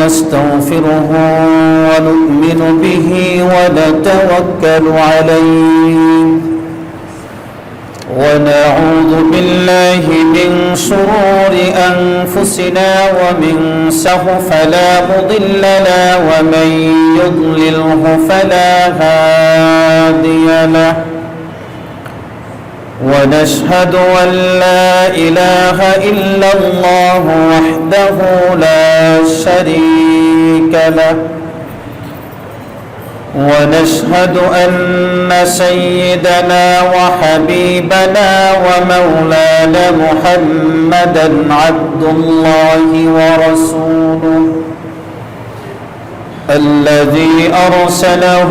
ونستغفره ونؤمن به ونتوكل عليه. ونعوذ بالله من شرور أنفسنا ومن سه فلا مضل له ومن يضلله فلا هادي له. ونشهد أن لا إله إلا الله وحده لا شريك له. ونشهد أن سيدنا وحبيبنا ومولانا محمدا عبد الله ورسوله الذي أرسله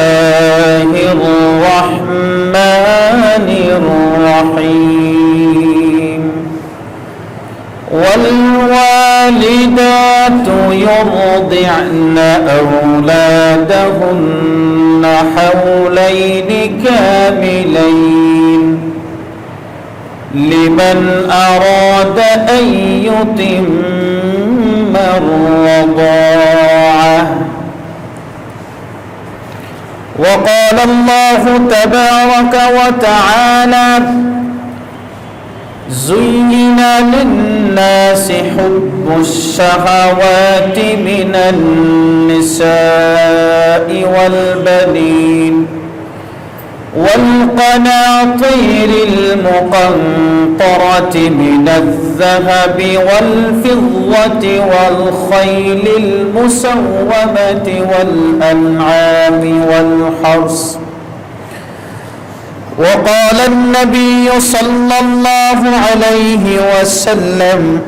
والوالدات يرضعن أولادهن حولين كاملين. لمن أراد أن يتم الرضاعة. وقال الله تبارك وتعالى زين للناس حب الشهوات من النساء والبنين والقناطير المقنطرة من الذهب والفضة والخيل المسومة والأنعام والحرث وقال النبي صلى الله عليه وسلم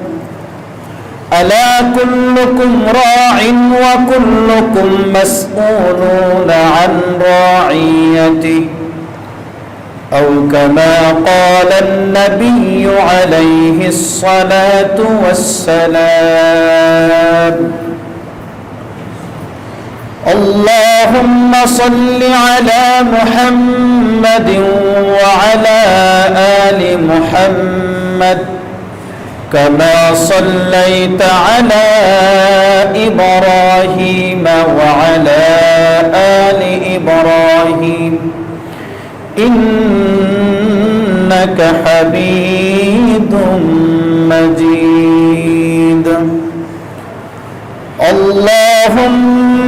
ألا كلكم راع وكلكم مسؤولون عن راعيته؟ أو كما قال النبي عليه الصلاة والسلام اللهم صل على محمد وعلى آل محمد كما صليت على إبراهيم وعلى آل إبراهيم. إنك حميد مجيد. اللهم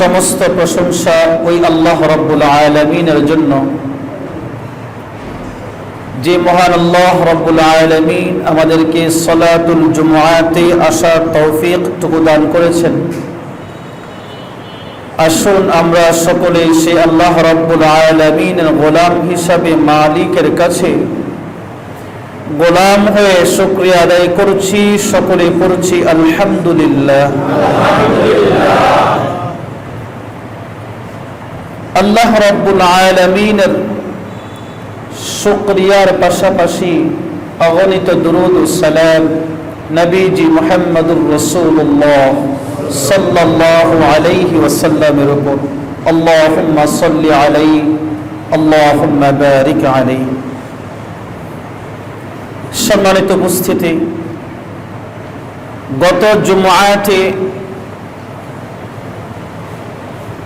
সমস্ত প্রশংসা ওই আল্লাহ রব্বুল আলমিনের জন্য। যে মহান আল্লাহ রব্বুল আলমিন আমাদেরকে সলাতুল জুমাতে আসার তৌফিক টুকু দান করেছেন। আসুন আমরা সকলে সে আল্লাহ রব্বুল আলমিনের গোলাম হিসাবে মালিকের কাছে গোলাম হয়ে শুক্রিয়া আদায় করছি, সকলে করছি আলহামদুলিল্লাহ। আল্লাহ রব্বুল আলমিনের শুক্রিয়ার পাশাপাশি অগণিত দুরুদ সালাম নবীজি মোহাম্মদুর রসুল্লাহ সাল্লাহ আলাইহি ওয়াসাল্লামের উপর। আল্লাহুম্মা সাল্লি আলাইহি, আল্লাহুম্মা বারিক আলাইহি। সম্মানিত উপস্থিতি, গত জুমাতে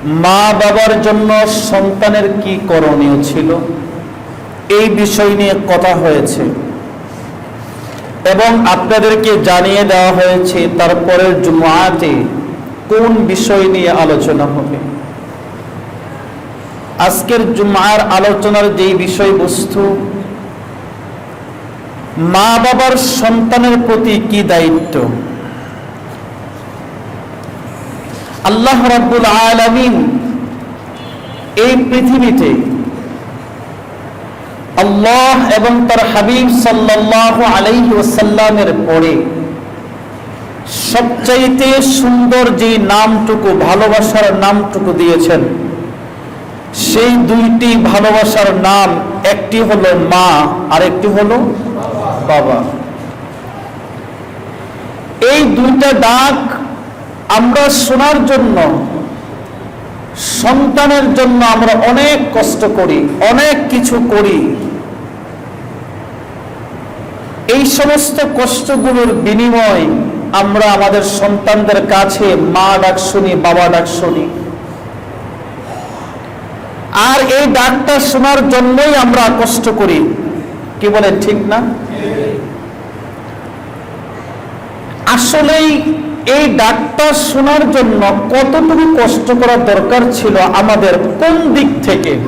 মা বাবার জন্য সন্তানের কি করণীয় ছিল? এই বিষয় নিয়ে কথা হয়েছে। এবং আপনাদেরকে জানিয়ে দেওয়া হয়েছে তারপরের জুমাতে কোন বিষয় নিয়ে আলোচনা হবে। আজকের জুমার আলোচনার যেই বিষয়বস্তু, মা বাবার সন্তানের প্রতি কি দায়িত্ব? আল্লাহ রাব্বুল আলামিন এই পৃথিবীতে আল্লাহ এবং তার হাবিব সাল্লাল্লাহু আলাইহি ওয়াসাল্লামের পরে সবচাইতে সুন্দর যে নামটুকু, ভালোবাসার নামটুকু দিয়েছেন, সেই দুইটি ভালোবাসার নাম, একটি হলো মা আর একটি হলো বাবা। এই দুইটা ডাক আমরা শোনার জন্য, সন্তানের জন্য আমরা অনেক কষ্ট করি, অনেক কিছু করি। এই সমস্ত কষ্টগুলোর বিনিময় আমরা আমাদের সন্তানদের কাছে মা ডাক শুনি, বাবা ডাক শুনি। আর এই ডাকটা শোনার জন্যই আমরা কষ্ট করি। কি বলে ঠিক না? আসলেই এই ডাকটা শোনার জন্য কতটুকু কষ্ট করা দরকার ছিল আমাদের কোন দিক থেকে?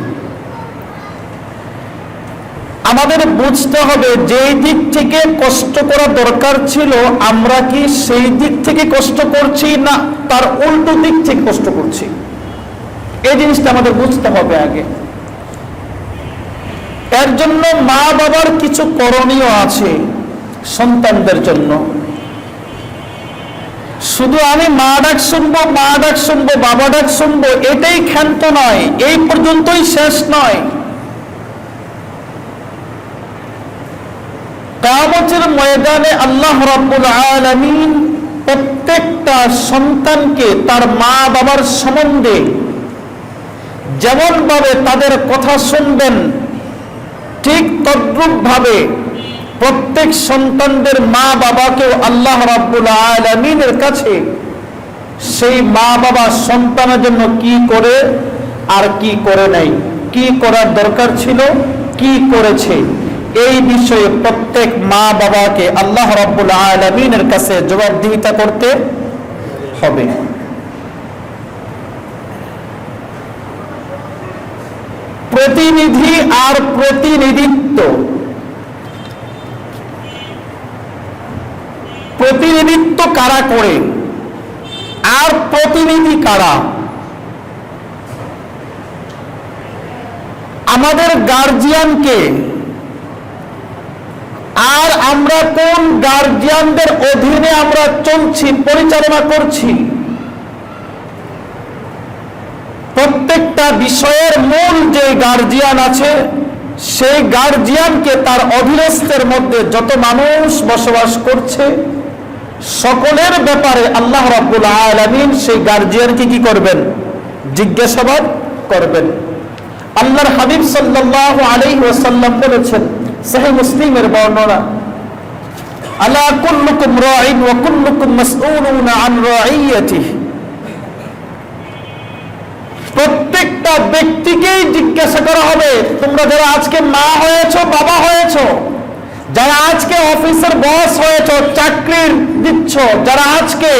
আমাদের বুঝতে হবে যেই দিক থেকে কষ্ট করা দরকার ছিল, আমরা কি সেই দিক থেকে কষ্ট করছি না তার উল্টো দিক থেকে কষ্ট করছি? এই জিনিসটা আমাদের বুঝতে হবে আগে। এর জন্য মা বাবার কিছু করণীয় আছে সন্তানদের জন্য। শুধু আমি মা ডাক শুনব, মা ডাক শুনব, বাবা ডাক শুনব, এটাই ক্ষান্ত নয়, এই পর্যন্তই শেষ নয়। কামতের ময়দানে আল্লাহ রাব্বুল আলামিন প্রত্যেকটা সন্তানকে তার মা বাবার সম্বন্ধে যেমন ভাবে তাদের কথা শুনবেন, ঠিক তদ্রুপ ভাবে প্রত্যেক সন্তানদের মা বাবাকেও আল্লাহ রাব্বুল আলামিনের কাছে সেই মা বাবা সন্তানের জন্য কি করে আর কি করে নাই? কি করার দরকার ছিল? কি করেছে? এই বিষয়ে প্রত্যেক মা বাবাকে আল্লাহ রাব্বুল আলামিনের কাছে জবাবদিহিতা করতে হবে। প্রতিনিধি আর প্রতিনিধিত্ব। প্রতিনিধিত্ব কারা করে? আর প্রতিনিধি কারা? আমাদের গার্জিয়ানকে আর আমরা কোন গার্জিয়ানদের অধীনে আমরা চলছি, পরিচালনা করছি? প্রত্যেকটা বিষয়ের মূল যে গার্জিয়ান আছে, সেই গার্জিয়ানকে তার অধীনস্থের মধ্যে যত মানুষ বসবাস করছে সকলের ব্যাপারে আল্লাহ রাব্বুল আলামিন সেই গার্জিয়ানকে কি করবেন? জিজ্ঞাসাবাদ করবেন। আল্লাহর হাবিব সাল্লাল্লাহু আলাইহি ওয়াসাল্লাম বলেছেন সহিহ মুসলিমের বর্ণনা, আলা কুল্লুকুম রাঈন ওয়া কুল্লুকুম মাসউলুন আন রাঈয়াতিহি। প্রত্যেকটা ব্যক্তিকেই জিজ্ঞাসা করা হবে, তোমরা যারা আজকে মা হয়েছ, বাবা হয়েছ যারা আজকে অফিসের বস হয়েছ, চাকরির দিচ্ছ, যারা আজকে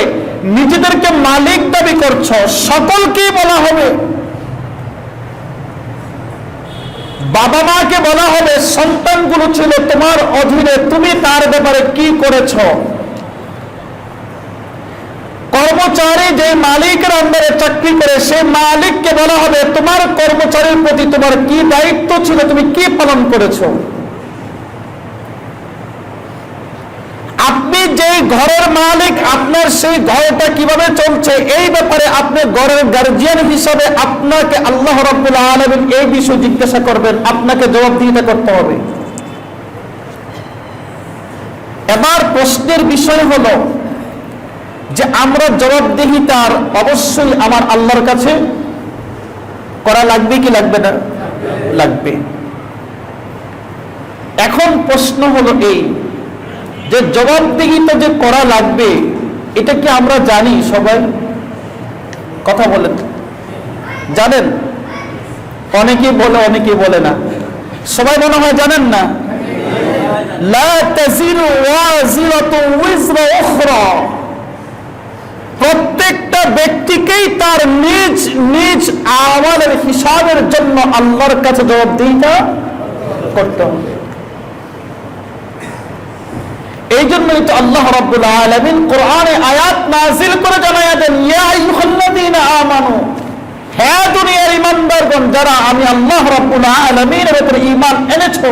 নিজেদেরকে মালিক দাবি করছ সকলকে বলা হবে। বাবা মাকে বলা হবে, সন্তানগুলো ছিল তোমার অধীনে, তুমি তার ব্যাপারে কি করেছ? কর্মচারী যে মালিকের আন্ডারে চাকরি করে, সে মালিককে বলা হবে, তোমার কর্মচারীর প্রতি তোমার কি দায়িত্ব ছিল, তুমি কি পালন করেছ আপনি যে ঘরের মালিক আপনার সেই ঘরটা কীভাবে চলছে? এই ব্যাপারে আপনি ঘরের গার্জিয়ান হিসাবে আপনাকে আল্লাহ রাব্বুল আলামিন এই বিষয় জিজ্ঞাসা করবেন, আপনাকে জবাবদিহিতা করতে হবে। এবার প্রশ্নের বিষয় হলো যে আমরা জবাবদিহিতার অবশ্যই আমার আল্লাহর কাছে করা লাগবে কি লাগবে না? লাগবে। এখন প্রশ্ন হলো এই যে জবাবদিহিতা যে করা লাগবে, এটা কি আমরা জানি সবাই? কথা বলেন জানেন? অনেকেই বলে অনেকেই বলে না। সবাই মনে হয় জানেন না? প্রত্যেকটা ব্যক্তিকেই তার নিজ নিজ আমাদের হিসাবের জন্য আল্লাহর কাছে জবাবদিহিতা করতে হবে। এই জন্যই তো আল্লাহ রাব্বুল আলামিন কোরআনে আয়াত নাজিল করে জানায়া দেন, ইয়া আইয়ুহাল্লাযীনা আমানু, হে দুনিয়ার ঈমানদারগণ, যারা আমি আল্লাহ রাব্বুল আলামিনের উপর ঈমান এনেছো,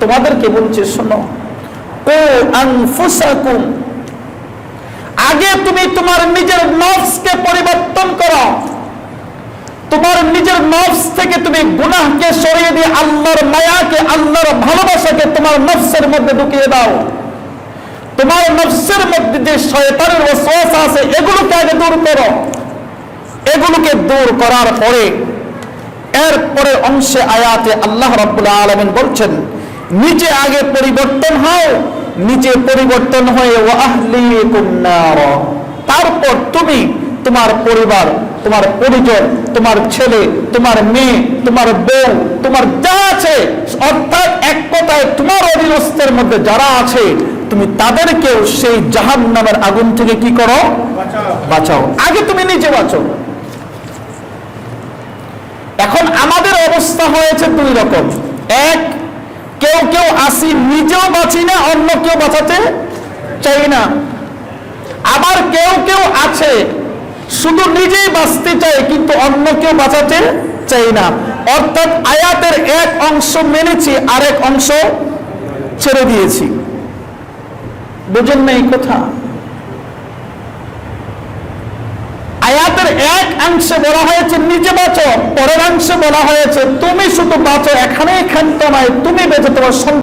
তোমাদেরকে বলছি, শোনো ও আনফুসাকুম, আগে তুমি তোমার নিজের নফসকে পরিবর্তন করো। তোমার নিজের নফস থেকে তুমি গুনাহকে সরিয়ে দিয়ে আল্লাহর মায়াকে, আল্লাহর ভালোবাসাকে তোমার নফসের মধ্যে ঢুকিয়ে দাও। তোমার নফসের মধ্যে যে শয়তানের ওয়াসওয়াসা আছে, এগুলোকে আগে দূর করো। এগুলোকে দূর করার পরে এর পরের অংশে আয়াতে আল্লাহ রাব্বুল আলামিন বলছেন নিজে আগে পরিবর্তন হও নিজে পরিবর্তন হয়ে তারপর তুমি তোমার পরিবার, তোমার পরিজন, তোমার ছেলে, তোমার মেয়ে, তোমার বউ, তোমার যা আছে, অর্থাৎ এক কথায় তোমার অধীনস্থের মধ্যে যারা আছে তুমি তাদেরকেও সেই জাহান নামের আগুন থেকে কি করো? বাঁচাও। আগে তুমি নিজে বাঁচো এখন আমাদের অবস্থা হয়েছে দুই রকম। এক কেউ কেউ আসি নিজেও বাঁচি না অন্য কেউ বাঁচাতে চাই না। আবার কেউ কেউ আছে শুধু নিজেই বাঁচতে চায় কিন্তু অন্য কেউ বাঁচাতে চাই না। অর্থাৎ আয়াতের এক অংশ মেনেছি আরেক অংশ ছেড়ে দিয়েছি। বুঝেন না এই কথা। আয়াতের এক অংশে বলা হয়েছে, নিজে বাঁচো। পরের অংশে বলা হয়েছে, তুমি শুধু বাঁচো, এখানেই ক্ষান্ত নয়, তুমি বেঁচে তোমার